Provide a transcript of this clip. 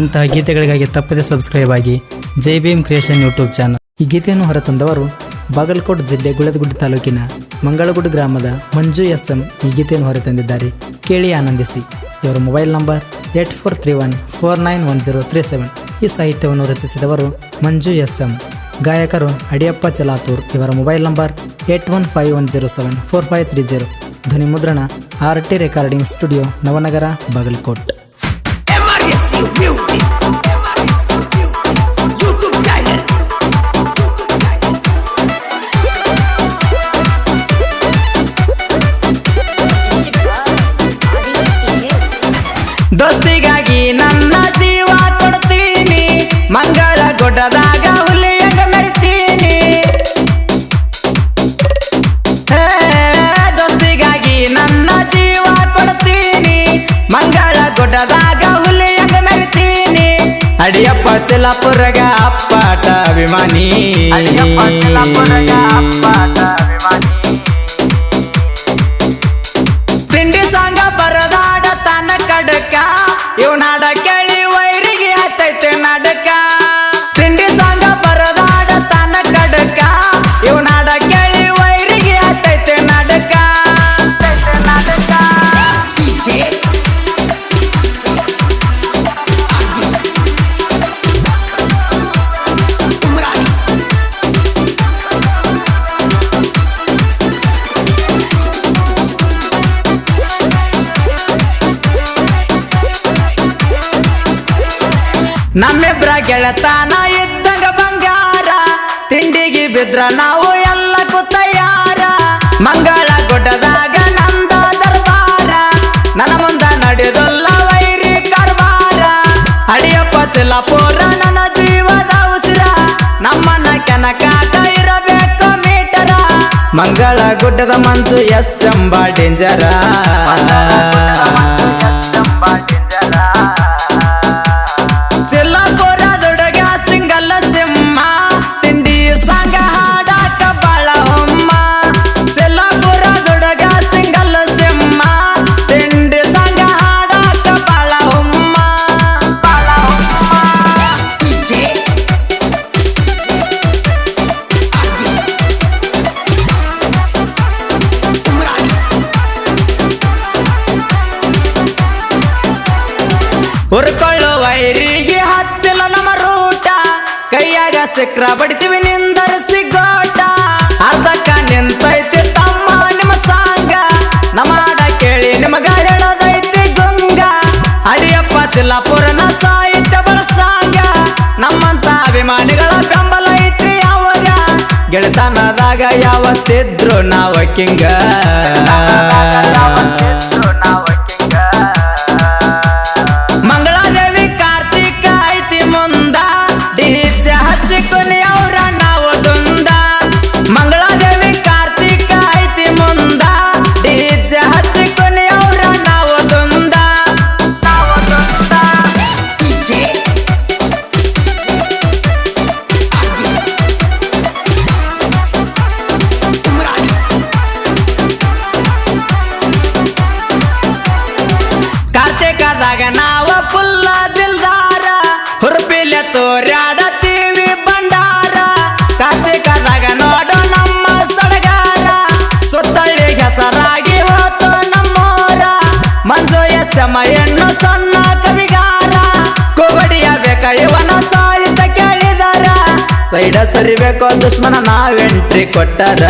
ಇಂತಹ ಗೀತೆಗಳಿಗಾಗಿ ತಪ್ಪದೆ ಸಬ್ಸ್ಕ್ರೈಬ್ ಆಗಿ Jai Bhim creation YouTube channel ಈ ಗೀತೆಯನ್ನು ಹೊರತಂದವರು ಬಾಗಲಕೋಟೆ ಜಿಲ್ಲೆ ಗುಳದಗುಡ್ಡ ತಾಲೂಕಿನ ಮಂಗಳಗುಡ್ಡ ಗ್ರಾಮದ ಮಂಜು ಎಸ್ ಎಂ ಈ ಗೀತೆಯನ್ನು ಹೊರತಂದಿದ್ದಾರೆ. ಕೇಳಿ ಆನಂದಿಸಿ. ಇವರ mobile number eight four three one four nine one zero three seven ಈ ಸಾಹಿತ್ಯವನ್ನು ರಚಿಸಿದವರು ಮಂಜು ಎಸ್ ಎಂ ಗಾಯಕರು ಅಡಿಯಪ್ಪ ಚಲಾತೂರ್. ಇವರ mobile number eight one five one zero seven four five three zero ಧ್ವನಿ ಮುದ್ರಣ R T recording studio Navanagar, Bagalkot. ದೋಸ್ತಿಗಾಗಿ ನನ್ನ ಜೀವ ಕೊಡ್ತೀನಿ ಮಂಗಳ ಗುಡ್ಡದಾಗ ನನ್ನ ಕೊಡ್ತೀನಿ ಮಂಗಳ ಅಡಿಯಪ್ಪ ಚಿಲಾಪುರಗ ಅಪ್ಪಾಟ ಅಭಿಮಾನಿ. ತಿಂಡಿ ಸಾಂಗ ಬರದಾಡ ತನ ಕಡಕ. ಇವ್ ನಮ್ಮಿಬ್ರ ಗೆಳತಾನ ಇದ್ದಂಗ ಬಂಗಾರ. ತಿಂಡಿಗೆ ಬಿದ್ರ ನಾವು ಎಲ್ಲ ತಯಾರ. ಮಂಗಳ ಗುಡ್ಡದಾಗ ನಂದ ದರ್ಬಾರ. ನನ್ನ ಮುಂದ ನಡೆದಲ್ಲ ವೈರಿ ಕರ್ಬಾರ ಅಡಿಯಪ್ಪ ಚಿಲ್ಲಪುರ ನನ್ನ ಜೀವದ ಉಸಿರ. ನಮ್ಮನ್ನ ಕೆನಕಾಟ ಇರಬೇಕು ಮೀಟರ. ಮಂಗಳ ಗುಡ್ಡದ ಮಂಜು ಎಸ್ ಎಂಬ ಡೇಂಜರ. ಹುರ್ಕೊಳ್ಳೋ ವೈರಿಗೆ ಹತ್ತಿಲ್ಲ ನಮ್ಮ ರೂಟ. ಕೈಯಾಗ ಸಿಕ್ರ ಬಡಿತೀವಿ, ನಿಂದರಿಸಿ ಗೋಟ. ಅರ್ಧಕ್ಕ ನಿಂತೈತಿ ತಮ್ಮ, ನಿಮ್ಮ ಸಾಂಗ. ನಮ್ಮ ಕೇಳಿ ನಿಮಗ ಹೇಳದೈತಿ ಗುಂಗ. ಅಡಿಯಪ್ಪ ಚಿಲ್ಲಾಪುರನ ಸಾಹಿತ್ಯ ಸಾಂಗ ನಮ್ಮಂತ ಅಭಿಮಾನಿಗಳ ಬೆಂಬಲ ಐತಿ ಯಾವಾಗ? ಗೆಳೆತನದಾಗ ಯಾವತ್ತಿದ್ರು ನಾವ ಕಿಂಗ. 对你要 ಎನ್ನು ಸಣ್ಣ ಕವಿಗಾರ ಕೊಗಡಿಯ ಬೇಕ ಇವನ ಸಾಹಿತ್ಯ ಕೇಳಿದಾರ. ಸೈಡ ಸರಿಬೇಕು ದುಶ್ಮನ ನಾವೆಂಟ್ರಿ ಕೊಟ್ಟರ.